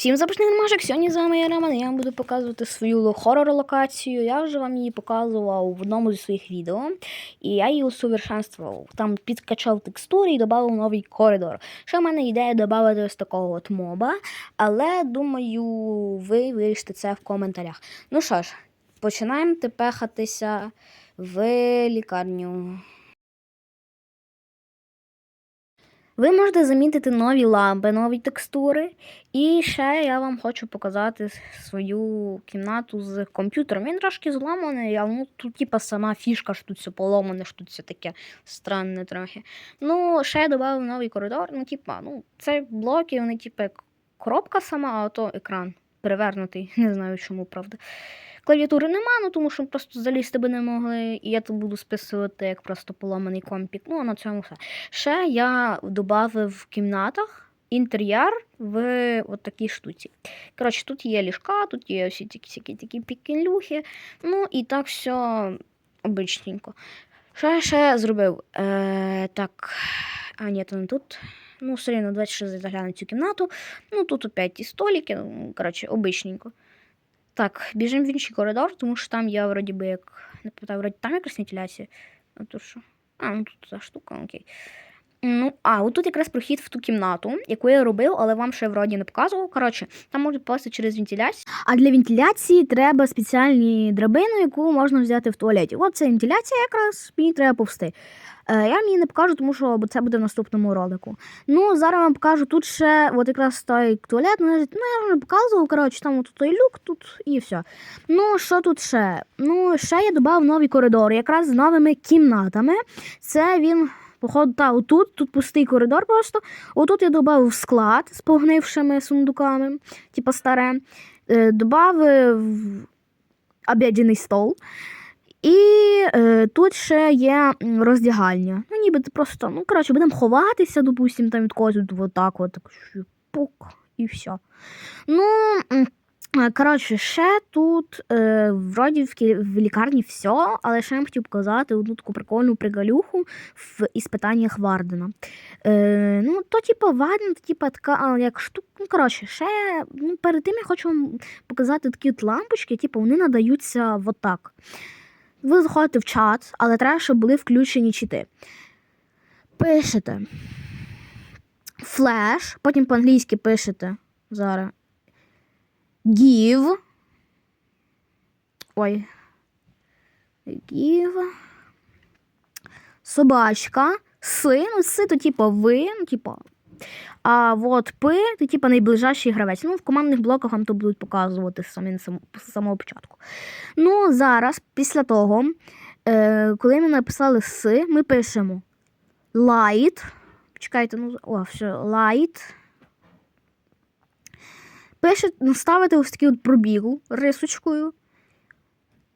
Всім запашний Машик, сьогодні з вами я Роман, я вам буду показувати свою хорор-локацію. Я вже вам її показував в одному зі своїх відео, і я її усовершенствував. Там підкачав текстури і додав новий коридор. Ще в мене ідея додати ось такого от моба, але думаю, ви вирішите це в коментарях. Ну що ж, починаємо тепехатися в лікарню. Ви можете замітити нові лампи, нові текстури. І ще я вам хочу показати свою кімнату з комп'ютером. Він трошки зламаний, але ну, тут типа сама фішка, що тут все поломане, що тут все таке странне трохи. Ну, ще я додав новий коридор. Ну, типа, ну, це блоки, вони типа коробка сама, а то екран перевернутий. Не знаю чому, правда. Клавіатури нема, ну тому що просто залізти би не могли, і я тут буду списувати як просто поламаний компік. Ну, а на цьому все. Ще я додав в кімнатах інтер'єр в такій штуці. Коротше, тут є ліжка, тут є всі такі такі пікінлюхи. Ну і так все обичненько. Що я ще зробив? Е, так. А, ні, то не тут. Ну, все рівно, давайте ще заглянемо цю кімнату. Ну, тут опять ті столики, ну, коротше, обичненько. Так, біжимо в інший коридор, тому що там я вроді би як. Не пам'ятаю, вроді там якась вентиляція. А то що? А, ну тут та штука, окей. Ну, а, отут якраз прохід в ту кімнату, яку я робив, але вам ще вроді не показував. Коротше, там можуть попасти через вентиляцію. А для вентиляції треба спеціальні драбину, яку можна взяти в туалеті. От це вентиляція якраз, мені треба повсти. Е, я її не покажу, тому що це буде в наступному ролику. Ну, зараз вам покажу тут ще, от якраз той туалет, ну, я- ну вже показував, коротше, там от той люк, тут і все. Ну, що тут ще? Ну, ще я додав новий коридор, якраз з новими кімнатами. Це він. Походу, та, отут, тут пустий коридор просто. Отут я додав склад з погнившими сундуками, типу старе. Е, Добавив обідний стол. І е, тут ще є роздягальня. Ну, ніби просто, ну, коротше, будемо ховатися, допустимо, там від когось от, от пук, і все. Ну, коротше, ще тут, е, вроді, в, в лікарні все, але ще я хотів показати одну таку прикольну пригалюху в іспитаннях Вардена. Е, ну, то, типу, Варден, то, типу, така, як штука, ну, коротше, ще, ну, перед тим я хочу вам показати такі от лампочки, типу, вони надаються от так. Ви заходите в чат, але треба, щоб були включені чити. Пишете флеш, потім по-англійськи пишете зараз. Give. Ой. Give. Собачка. Си. Ну, си, то типу ви, ну, типу. А от пи, то типу найближчий гравець. Ну, в командних блоках вам то будуть показувати самі, з самого початку. Ну, зараз, після того, е, коли ми написали си, ми пишемо light. Чекайте, ну, о, все, light. Пишете, ну, ставите ось такий от пробіг рисочкою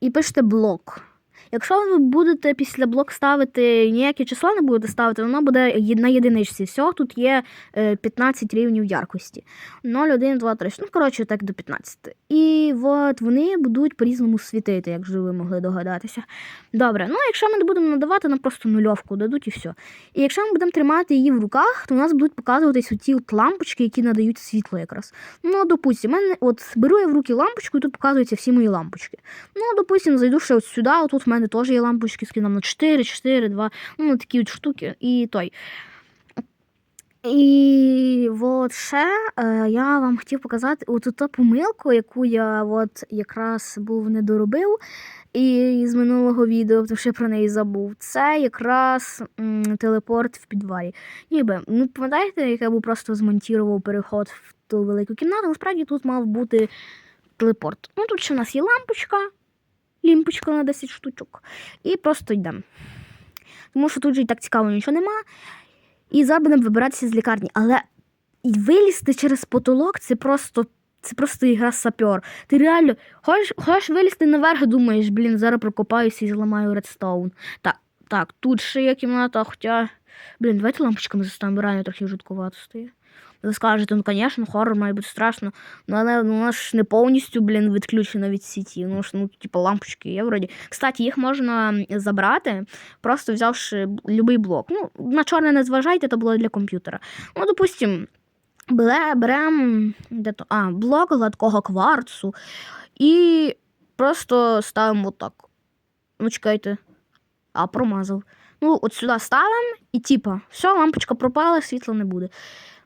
і пишете блок. Якщо ви будете після блок ставити ніяке число не будете ставити, воно буде на єдиничці. Всього тут є е, 15 рівнів яркості. 0, 1, 2, 3. Ну, коротше, так до 15. І от вони будуть по-різному світити, як ви могли догадатися. Добре, ну якщо ми не будемо надавати, нам просто нульовку дадуть і все. І якщо ми будемо тримати її в руках, то у нас будуть показуватись оці от лампочки, які надають світло якраз. Ну, допустим, мене от беру я в руки лампочку, і тут показуються всі мої лампочки. Ну, допустим, зайду ще от сюди, отут в мене теж є лампочки, скинув на 4, 4, 2, ну, такі от штуки, і той. І от ще е, я вам хотів показати оту ту помилку, яку я от якраз був не доробив і з минулого відео, тому що я про неї забув. Це якраз м, телепорт в підвалі. Ніби, ну пам'ятаєте, як я був просто змонтував переход в ту велику кімнату, насправді тут мав бути телепорт. Ну тут ще у нас є лампочка, лімпочка на 10 штучок. І просто йдемо. Тому що тут же і так цікаво нічого нема. І зараз будемо вибиратися з лікарні. Але вилізти через потолок це просто. Це просто ігра сапер. Ти реально хочеш, хочеш вилізти наверх, думаєш, блін, зараз прокопаюся і зламаю редстоун. Так, так, тут ще є кімната, хоча. Блін, давайте лампочками заставимо, реально трохи жуткувато стає. Ви скажете, ну, звісно, хоррор має бути страшно, ну, але ну, вона ж не повністю, блін, відключена від сіті. Ну, ж, ну, типу, лампочки є вроді. Кстати, їх можна забрати, просто взявши будь-який блок. Ну, на чорне не зважайте, то було для комп'ютера. Ну, допустим, Бере, беремо а, блок гладкого кварцу і просто ставимо отак. Ну, чекайте. А, промазав. Ну, от сюди ставимо, і типа, все, лампочка пропала, світла не буде.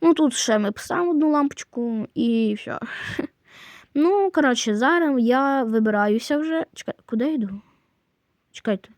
Ну, тут ще ми поставимо одну лампочку і все. Ну, коротше, зараз я вибираюся вже. Чекай, куди я йду? Чекайте.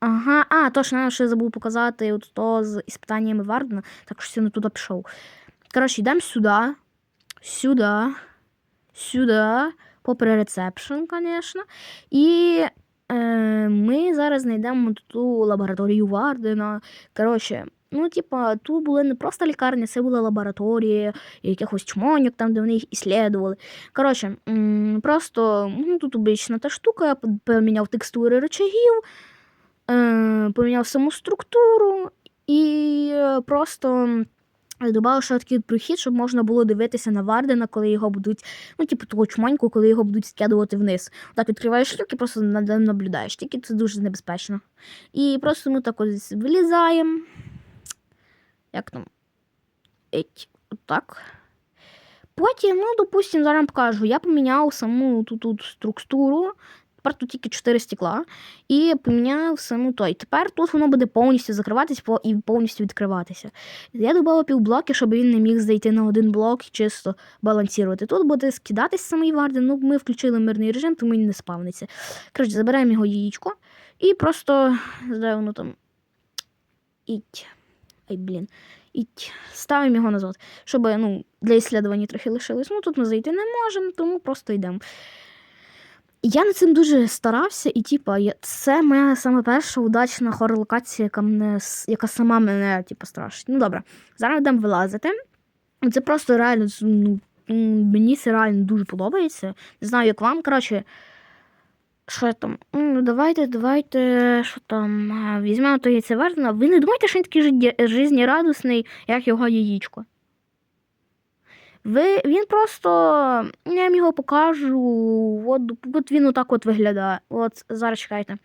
Ага, а, точно, я ще забув показати от то з іспитаннями Вардена, так що не туди пішов. Коротше, йдемо сюди, сюди, сюди, попри ресепшн, звісно. І ми зараз знайдемо ту лабораторію Вардена. Коротше, ну, типа, тут були не просто лікарні, це була лабораторія, якихось чмоньок, там, де вони їх іслідували. Коротше, просто ну, тут обична та штука, я поміняв текстури речагів, е, поміняв саму структуру і е, просто. Додав ще такий прохід, щоб можна було дивитися на Вардена, коли його будуть, ну, типу, того чманьку, коли його будуть скидувати вниз. Так відкриваєш люк і просто наблюдаєш. Тільки це дуже небезпечно. І просто ми так ось вилізаємо. Як там? Еть, отак. Потім, ну, допустим, зараз покажу, я поміняв саму ту тут структуру. Тепер тут тільки 4 стекла. І поміняв саму той. Тепер тут воно буде повністю закриватися і повністю відкриватися. Я додала півблоки, щоб він не міг зайти на один блок і чисто балансувати. Тут буде скидатись самий варден. Ну, ми включили мирний режим, тому він не спавниться. Коротше, забираємо його яєчко і просто де воно там. Іть. Ай, блін. Іть. Ставимо його назад, щоб ну, для іслідування трохи лишилось. Ну тут ми зайти не можемо, тому просто йдемо. Я над цим дуже старався, і типа, це моя саме перша удачна хорор-локація, яка мене яка сама мене типу, страшить. Ну добре, зараз йдемо вилазити. Це просто реально ну, мені це реально дуже подобається. Не знаю, як вам. Коротше, що там? Ну, давайте, давайте, що там? Візьмемо то яйце Вердена. Ви не думаєте, що він такий життє- жизнерадісний, як його яєчко? Ви, він просто, я вам його покажу. От, от він отак от виглядає. От зараз чекайте.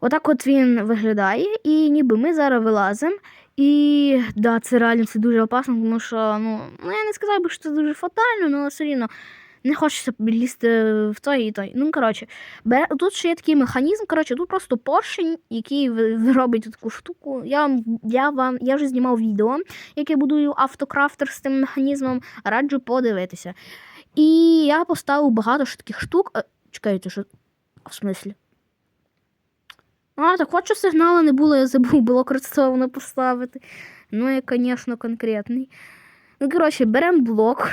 Отак от він виглядає, і ніби ми зараз вилазимо. І да, це реально це дуже опасно, тому що ну, ну я не сказав би, що це дуже фатально, але все рівно не хочеться лізти в той і той. Ну, коротше, тут ще є такий механізм. Коротше, тут просто поршень, який ви таку штуку. Я вам, я вам я вже знімав відео, яке будую автокрафтер з тим механізмом. Раджу подивитися. І я поставив багато ж таких штук. Е, Чекайте, що. В смислі? А, так от що сигналу не було, я забув було користовано поставити. Ну, я, звісно, конкретний. Ну, коротше, беремо блок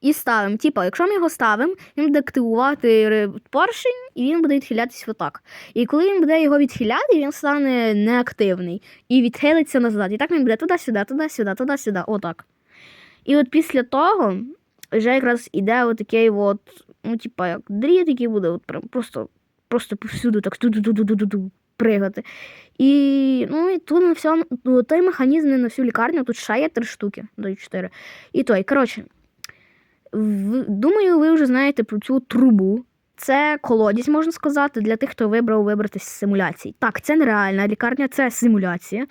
і ставимо. Типа, якщо ми його ставимо, він буде активувати поршень, і він буде відхилятись отак. І коли він буде його відхиляти, він стане неактивний і відхилиться назад. І так він буде туди-сюди, туди-сюди, туди-сюди, отак. І от після того вже якраз іде отакий от, ну, типа, як дріт, який буде от прям просто, просто повсюду так ту-ду-ду-ду-ду-ду пригати. І, ну, і тут на всьому, ну, той механізм не на всю лікарню, тут ще є три штуки, до чотири. І той, коротше, думаю, ви вже знаєте про цю трубу. Це колодязь, можна сказати, для тих, хто вибрав вибрати з симуляцій. Так, це не реальна лікарня, це симуляція.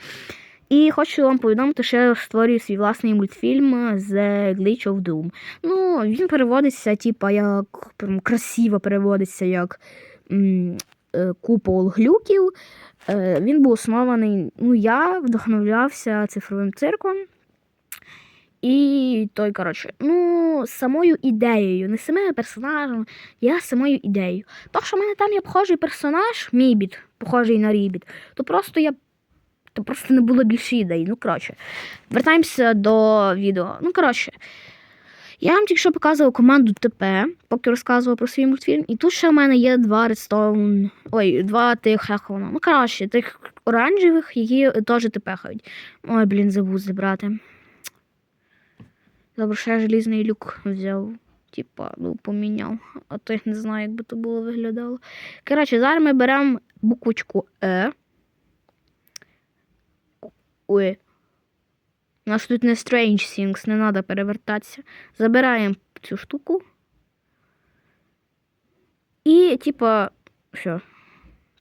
І хочу вам повідомити, що я створюю свій власний мультфільм The Glitch of Doom. Ну, він переводиться, типа, як прям красиво переводиться як м, е, купол глюків. Е, він був оснований. Ну, я вдохновлявся цифровим цирком. І той, коротше, ну, самою ідеєю, не самими персонажами, я самою ідеєю. То, що в мене там є похожий персонаж, мій біт, похожий на Рібіт, то просто я. То просто не було більше ідей. Ну, коротше, вертаємося до відео. Ну, коротше, я вам тільки що показував команду ТП, поки розказував про свій мультфільм. І тут ще в мене є два редстоун. Ой, два тих, як. Ну, коротше, тих оранжевих, які теж ТП-хають. Ой, блін, забув зібрати. Добре, що я желізний люк взяв. Типа, ну, поміняв. А то я не знаю, як би то було виглядало. Коротше, зараз ми беремо буквочку Е. Ой. У нас тут не Strange Things, не треба перевертатися. Забираємо цю штуку. І, типа, все.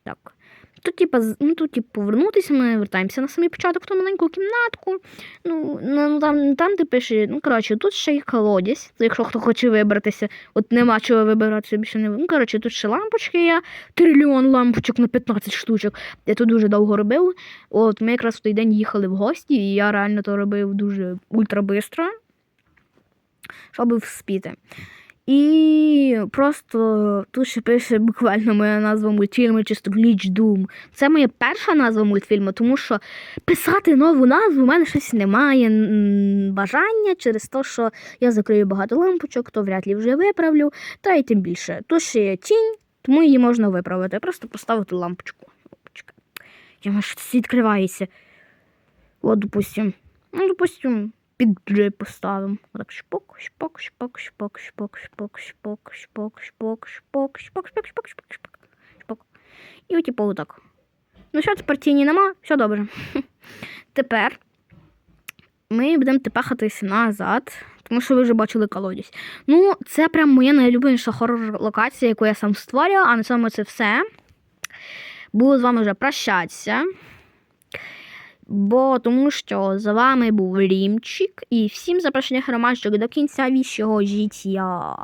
Так. Тут, типа, ну, тут, типу, повернутися, ми вертаємося на самий початок в ту маленьку кімнатку. Ну, ну там, там ти пише, ну, коротше, тут ще є колодязь, якщо хто хоче вибратися, от нема чого вибиратися більше не. Ну, коротше, тут ще лампочки є, трильйон лампочок на 15 штучок. Я тут дуже довго робив. От ми якраз в той день їхали в гості, і я реально то робив дуже ультрабистро, щоб вспіти. І просто тут ще пише буквально моя назва мультфільму, чисто Glitch Doom. Це моя перша назва мультфільму, тому що писати нову назву у мене щось немає бажання через те, що я закрию багато лампочок, то вряд ли вже виправлю. Та й тим більше. Тут ще є тінь, тому її можна виправити. Просто поставити лампочку. Я може щось відкривається. От, допустим. Ну, допустим, під джей поставимо. Отак шпок, шпок, шпок, шпок, шпок, шпок, шпок, шпок, шпок, шпок, шпок, шпок, шпок, шпок, шпок, шпок. І от, типу, отак. Ну що, тепер тіні нема, все добре. Тепер ми будемо тепехатись назад, тому що ви вже бачили колодязь. Ну, це прям моя найулюбленіша хоррор-локація, яку я сам створював, а на цьому це все. Буду з вами вже прощатися. Бо тому що з вами був Рімчик і всім запрошення громадчик до кінця віщого життя.